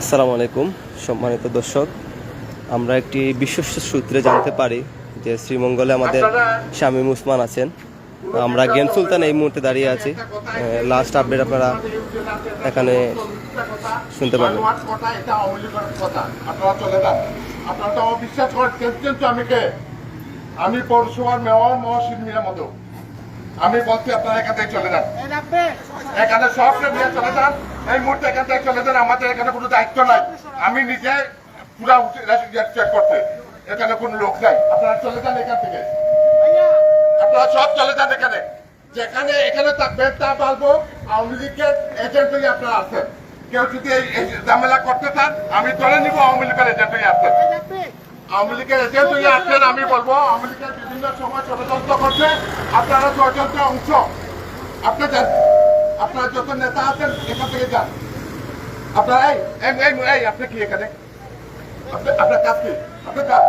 আসসালামু আলাইকুম, সম্মানিত দর্শক। আমরা একটি বিশ্বস্ত সূত্রে জানতে পারি যে শ্রীমঙ্গলে আমাদের শামীম উসমান আছেন। আমরা গেম সুলতান এই মুহূর্তে দাঁড়িয়ে আছি। লাস্ট আপডেট আপনারা এখানে শুনতে পারবেন। আমি পৌরসভার মেয়র মহসিন মিয়া মতো আমি বলছি আপনারা এখান থেকে চলে যান। এখানে সবকে নিয়ে চলে যান। এই মুহূর্তে এখান থেকে চলে যান আমাদের এখানে কোনো দায়িত্ব নাই। আমি নিজে পুরা চেক করতে। এখানে কোনো লোক নাই। আপনারা চলে যান এখান থেকে। আপনারা সব চলে যান এখানে। যেখানে এখানে থাকবেন তা পারব আওয়ামী লীগের এজেন্ট হয়ে আপনারা আছেন। কেউ যদি এই এই ঝামেলা করতে চান আমি ধরে নিব আওয়ামী লীগের এজেন্ট হয়ে আছেন। আওয়ামী লীগের এজেন্ট হয়ে আছেন আমি বলব আওয়ামী লীগের বিভিন্ন সময় ষড়যন্ত্র করছে। আপনারা ষড়যন্ত্রের অংশ। আপনাদের আপনারা যত নেতা আছেন এখান থেকে যান। আপনারা এই এই এই এই আপনি কি এখানে? আপনি- আপনার কাজ কি? আপনার কাজ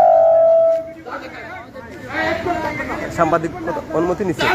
সাংবাদিক অনুমতি নিচ্ছে।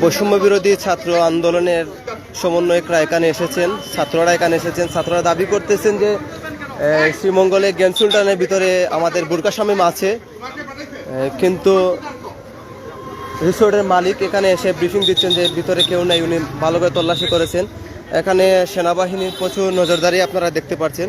বৈষম্য বিরোধী ছাত্র আন্দোলনের সমন্বয়করা এখানে এসেছেন। ছাত্ররা এখানে এসেছেন। ছাত্ররা দাবি করতেছেন যে শ্রীমঙ্গলে গেম সুলতানের ভিতরে আমাদের বুরকা শামীম আছে। কিন্তু রিসোর্টের মালিক এখানে এসে ব্রিফিং দিচ্ছেন যে ভিতরে কেউ নাই, উনি ভালোভাবে তল্লাশি করেছেন। এখানে সেনাবাহিনীর প্রচুর নজরদারি আপনারা দেখতে পাচ্ছেন